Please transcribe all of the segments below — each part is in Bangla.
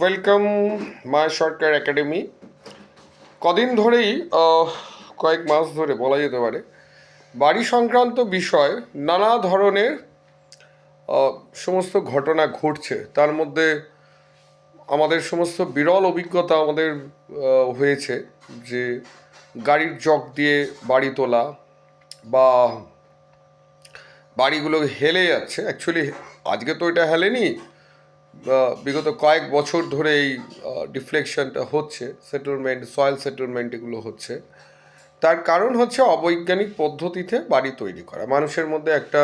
ওয়েলকাম মা সরকার একাডেমি কদিন ধরেই কয়েক মাস ধরে বলা যেতে পারে, বাড়ি সংক্রান্ত বিষয়, নানা ধরনের সমস্ত ঘটনা ঘটছে। তার মধ্যে আমাদের সমস্ত বিরল অভিজ্ঞতা আমাদের হয়েছে যে গাড়ির জগ দিয়ে বাড়ি তোলা বা বাড়িগুলো হেলে যাচ্ছে। অ্যাকচুয়ালি আজকে তো এটা হেলেনি বিগত কয়েক বছর ধরে এই ডিফ্লেকশনটা হচ্ছে সেটেলমেন্ট সয়েল সেটেলমেন্ট এগুলো হচ্ছে। তার কারণ হচ্ছে অবৈজ্ঞানিক পদ্ধতিতে বাড়ি তৈরি করা। মানুষের মধ্যে একটা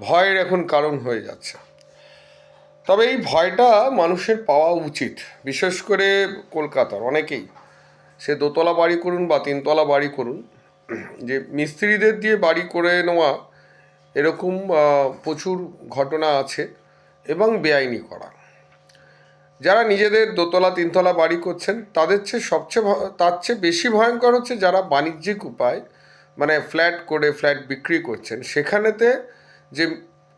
ভয়ের এখন কারণ হয়ে যাচ্ছে। তবে এই ভয়টা মানুষের পাওয়া উচিত। বিশেষ করে কলকাতার অনেকেই। সে দোতলা বাড়ি করুন বা তিনতলা বাড়ি করুন, যে মিস্ত্রিদের দিয়ে বাড়ি করে নেওয়া এরকম প্রচুর ঘটনা আছে। এবং বেআইনি করা। যারা নিজেদের দোতলা, তিনতলা বাড়ি করছেন, তাদের চেয়ে সবচেয়ে তার চেয়ে বেশি ভয়ঙ্কর হচ্ছে যারা বাণিজ্যিক উপায় মানে ফ্ল্যাট করে ফ্ল্যাট বিক্রি করছেন। সেখানেতে যে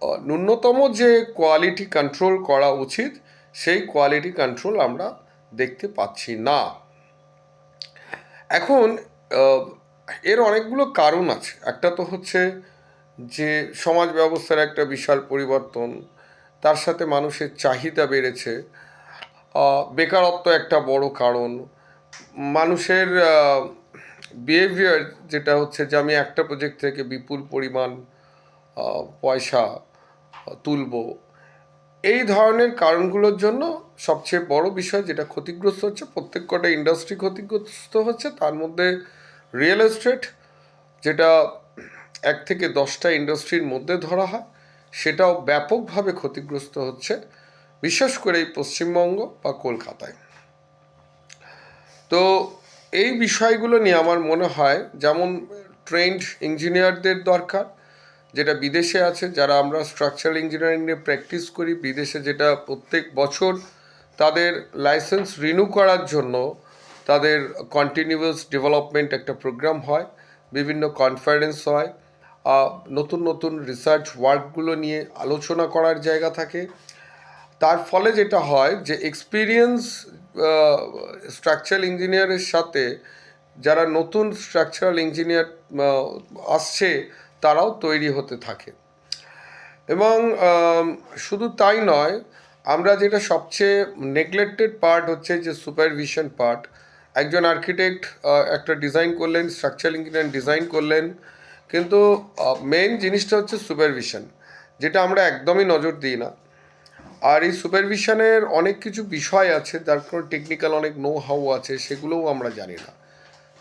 ন্যূনতম যে কোয়ালিটি কন্ট্রোল করা উচিত, সেই কোয়ালিটি কন্ট্রোল আমরা দেখতে পাচ্ছি না। এখন এর অনেকগুলো কারণ আছে। একটা তো হচ্ছে যে, সমাজ ব্যবস্থার একটা বিশাল পরিবর্তন তার সাথে মানুষের চাহিদা বেড়েছে। বেকারত্ব একটা বড় কারণ। মানুষের বিহেভিয়ার যেটা হচ্ছে যে আমি একটা প্রজেক্ট থেকে বিপুল পরিমাণ পয়সা তুলব। এই ধরনের কারণগুলোর জন্য সবচেয়ে বড় বিষয় যেটা ক্ষতিগ্রস্ত হচ্ছে, প্রত্যেক কটা ইন্ডাস্ট্রি ক্ষতিগ্রস্ত হচ্ছে, তার মধ্যে রিয়েল এস্টেট যেটা এক থেকে দশটা ইন্ডাস্ট্রির মধ্যে ধরা হয়। সেটাও ব্যাপকভাবে ক্ষতিগ্রস্ত হচ্ছে, বিশেষ করে এই পশ্চিমবঙ্গ বা কলকাতায়। তো এই বিষয়গুলো নিয়ে আমার মনে হয় যেমন ট্রেন্ড ইঞ্জিনিয়ারদের দরকার, যেটা বিদেশে আছে, যারা আমরা স্ট্রাকচারাল ইঞ্জিনিয়ারিং নিয়ে প্র্যাকটিস করি, বিদেশে যেটা প্রত্যেক বছর তাদের লাইসেন্স রিনিউ করার জন্য তাদের কন্টিনিউয়াস ডেভেলপমেন্ট একটা প্রোগ্রাম হয়, বিভিন্ন কনফারেন্স হয় নতুন নতুন রিসার্চ ওয়ার্কগুলো নিয়ে আলোচনা করার জায়গা থাকে। তার ফলে যেটা হয় যে এক্সপিরিয়েন্স স্ট্রাকচারাল ইঞ্জিনিয়ারের সাথে যারা নতুন স্ট্রাকচারাল ইঞ্জিনিয়ার আসছে, তারাও তৈরি হতে থাকে। এবং শুধু তাই নয়, আমরা যেটা সবচেয়ে নেগলেক্টেড পার্ট হচ্ছে যে সুপারভিশন পার্ট একজন আর্কিটেক্ট একটা ডিজাইন করলেন স্ট্রাকচারাল ইঞ্জিনিয়ার ডিজাইন করলেন কিন্তু মেন জিনিসটা হচ্ছে সুপারভিশন যেটা আমরা একদমই নজর দিই না। আর এই সুপারভিশনের অনেক কিছু বিষয় আছে, যার কোনো টেকনিক্যাল অনেক নো হাউ আছে, সেগুলোও আমরা জানি না।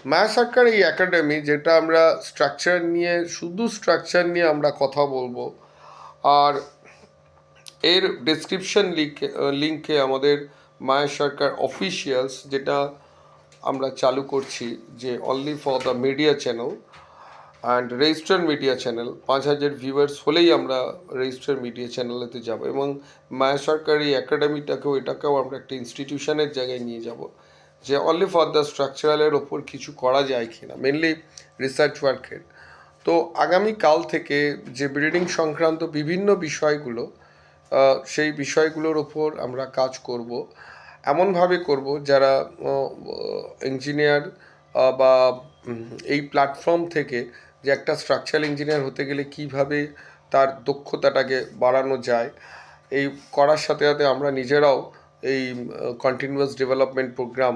মায়া সরকার এই একাডেমি যেটা আমরা স্ট্রাকচার নিয়ে, শুধু স্ট্রাকচার নিয়ে আমরা কথা বলব, আর এর ডিসক্রিপশন লিঙ্কে লিঙ্কে আমাদের মায়া সরকার অফিসিয়ালস যেটা আমরা চালু করছি, যে only for the media channel and register media channel পাঁচ হাজার ভিউয়ার্স হলেই আমরা রেজিস্টার মিডিয়া চ্যানেলেতে যাব এবং মায়া সরকারি একাডেমিটাকেও এটাকেও আমরা একটা ইনস্টিটিউশনের জায়গায় নিয়ে যাব যে অনলি ফর দ্য স্ট্রাকচারালের ওপর কিছু করা যায় কি না মেনলি রিসার্চ ওয়ার্কের তো আগামী কাল থেকে যে ব্রিডিং সংক্রান্ত বিভিন্ন বিষয়গুলো সেই বিষয়গুলোর ওপর আমরা কাজ করব। এমনভাবে করব যারা ইঞ্জিনিয়ার বা এই প্ল্যাটফর্ম থেকে যে একটা স্ট্রাকচারাল ইঞ্জিনিয়ার হতে গেলে কীভাবে তার দক্ষতাটাকে বাড়ানো যায়, এই করার সাথে সাথে আমরা নিজেরাও এই কন্টিনিউয়াস ডেভেলপমেন্ট প্রোগ্রাম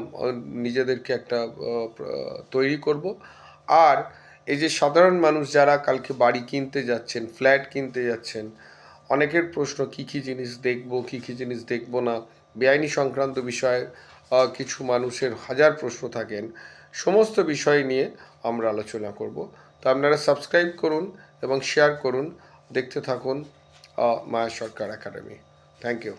নিজেদেরকে একটা তৈরি করব। আর এই যে সাধারণ মানুষ যারা কালকে বাড়ি কিনতে যাচ্ছেন ফ্ল্যাট কিনতে যাচ্ছেন, অনেকের প্রশ্ন, কি কি জিনিস দেখব, কি কি জিনিস দেখব না? বেআইনি সংক্রান্ত বিষয়ে কিছু মানুষের হাজার প্রশ্ন থাকেন। সমস্ত বিষয় নিয়ে আমরা আলোচনা করব। তো আপনারা সাবস্ক্রাইব করুন এবং শেয়ার করুন। দেখতে থাকুন Maya Sarkar academy thank you